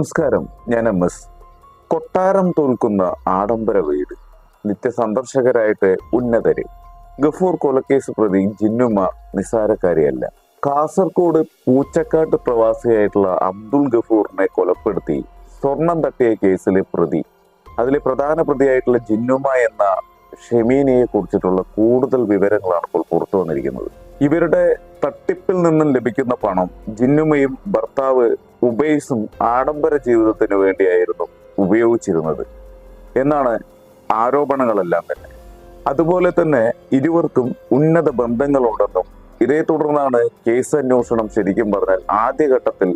നമസ്കാരം. ഞാൻ M S. കൊട്ടാരം തോൽക്കുന്ന ആഡംബര വീട്. നിത്യ സന്ദർശകരായിട്ട് ഉന്നതര്. ഗഫൂർ കൊലക്കേസ് പ്രതി ജിന്നുമ നിസാരക്കാരിയല്ല കാസർഗോഡ് പൂച്ചക്കാട്ട് പ്രവാസിയായിട്ടുള്ള അബ്ദുൾ ഗഫൂറിനെ കൊലപ്പെടുത്തി സ്വർണം തട്ടിയ കേസിലെ പ്രതി. അതിലെ പ്രധാന പ്രതിയായിട്ടുള്ള ജിന്നുമ എന്ന ഷെമീനയെ കുറിച്ചിട്ടുള്ള കൂടുതൽ വിവരങ്ങളാണ് ഇപ്പോൾ പുറത്തു വന്നിരിക്കുന്നത്. ഇവരുടെ തട്ടിപ്പിൽ നിന്നും ലഭിക്കുന്ന പണം ജിന്നുമയും ഭർത്താവ് ഉബൈസും ആഡംബര ജീവിതത്തിന് വേണ്ടിയായിരുന്നു ഉപയോഗിച്ചിരുന്നത്. എന്നാണ് ആരോപണങ്ങളെല്ലാം തന്നെ. അതുപോലെ തന്നെ ഇരുവർക്കും ഉന്നത ബന്ധങ്ങളുണ്ടെന്നും ഇതേ തുടർന്നാണ് കേസ് അന്വേഷണം ശരിക്കും പറഞ്ഞാൽ ആദ്യഘട്ടത്തിൽ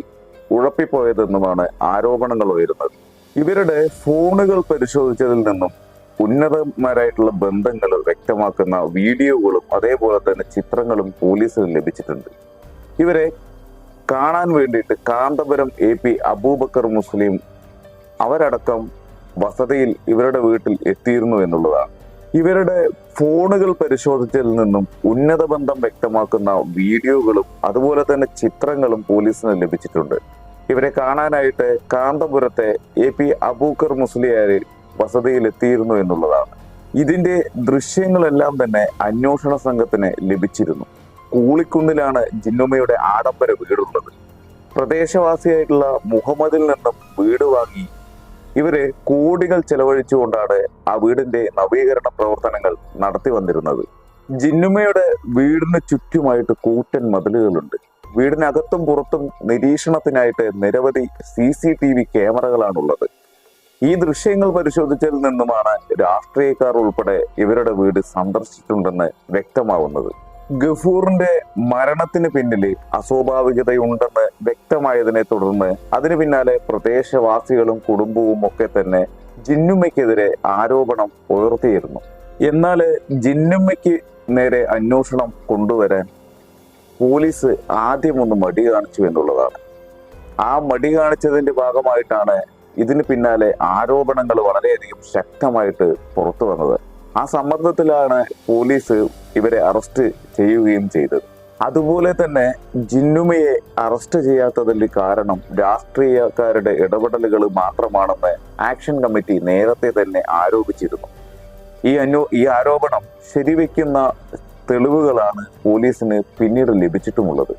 ഉഴപ്പിപ്പോയതെന്നുമാണ് ആരോപണങ്ങൾ ഉയരുന്നത്. ഇവരുടെ ഫോണുകൾ പരിശോധിച്ചതിൽ നിന്നും ഉന്നതന്മാരായിട്ടുള്ള ബന്ധങ്ങൾ വ്യക്തമാക്കുന്ന വീഡിയോകളും അതേപോലെ തന്നെ ചിത്രങ്ങളും പോലീസിന് ലഭിച്ചിട്ടുണ്ട്. ഇവരെ കാണാൻ വേണ്ടിയിട്ട് കാന്തപുരം എ പി അബൂബക്കർ മുസ്ലിം അവരടക്കം വസതിയിൽ ഇവരുടെ വീട്ടിൽ എത്തിയിരുന്നു എന്നുള്ളതാണ്. ഇവരുടെ ഫോണുകൾ പരിശോധിച്ചതിൽ നിന്നും ഉന്നത ബന്ധം വ്യക്തമാക്കുന്ന വീഡിയോകളും അതുപോലെ തന്നെ ചിത്രങ്ങളും പോലീസിന് ലഭിച്ചിട്ടുണ്ട്. ഇവരെ കാണാനായിട്ട് കാന്തപുരത്തെ എ പി അബൂക്കർ മുസ്ലിയാര് വസതിയിൽ എത്തിയിരുന്നു എന്നുള്ളതാണ്. ഇതിന്റെ ദൃശ്യങ്ങളെല്ലാം തന്നെ അന്വേഷണ സംഘത്തിന് ലഭിച്ചിരുന്നു. കൂളിക്കുന്നിലാണ് ജിന്നുമ്മയുടെ ആഡംബര വീടുള്ളത്. പ്രദേശവാസിയായിട്ടുള്ള മുഹമ്മദിൽ നിന്നും വീട് വാങ്ങി ഇവർ കോടികൾ ചെലവഴിച്ചുകൊണ്ടാണ് ആ വീടിന്റെ നവീകരണ പ്രവർത്തനങ്ങൾ നടത്തി വന്നിരുന്നത്. ജിന്നുമ്മയുടെ വീടിന് ചുറ്റുമായിട്ട് കൂറ്റൻ മതിലുകളുണ്ട്. വീടിനകത്തും പുറത്തും നിരീക്ഷണത്തിനായിട്ട് നിരവധി സി സി ടി വി ക്യാമറകളാണുള്ളത്. ഈ ദൃശ്യങ്ങൾ പരിശോധിച്ചതിൽ നിന്നുമാണ് രാഷ്ട്രീയക്കാർ ഉൾപ്പെടെ ഇവരുടെ വീട് സന്ദർശിച്ചിട്ടുണ്ടെന്ന് വ്യക്തമാവുന്നത്. ഗഫൂറിന്റെ മരണത്തിന് പിന്നിൽ അസ്വാഭാവികതയുണ്ടെന്ന് വ്യക്തമായതിനെ തുടർന്ന് അതിനു പിന്നാലെ പ്രദേശവാസികളും കുടുംബവും ഒക്കെ തന്നെ ജിന്നുമ്മയ്ക്കെതിരെ ആരോപണം ഉയർത്തിയിരുന്നു. എന്നാൽ ജിന്നുമ്മയ്ക്ക് നേരെ അന്വേഷണം കൊണ്ടുവരാൻ പോലീസ് ആദ്യം ഒന്ന് മടി കാണിച്ചു എന്നുള്ളതാണ്. ആ മടി കാണിച്ചതിന്റെ ഭാഗമായിട്ടാണ് ഇതിന് പിന്നാലെ ആരോപണങ്ങൾ വളരെയധികം ശക്തമായിട്ട് പുറത്തു വന്നത്. ആ സമ്മർദ്ദത്തിലാണ് പോലീസ് ഇവരെ അറസ്റ്റ് ചെയ്യുകയും ചെയ്തത്. അതുപോലെ തന്നെ ജിന്നുമയെ അറസ്റ്റ് ചെയ്യാത്തതിന്റെ കാരണം രാഷ്ട്രീയക്കാരുടെ ഇടപെടലുകൾ മാത്രമാണെന്ന് ആക്ഷൻ കമ്മിറ്റി നേരത്തെ തന്നെ ആരോപിച്ചിരുന്നു. ഈ അന്വ ഈ ആരോപണം ശരിവെക്കുന്ന തെളിവുകളാണ് പോലീസിന് പിന്നീട് ലഭിച്ചിട്ടുമുള്ളത്.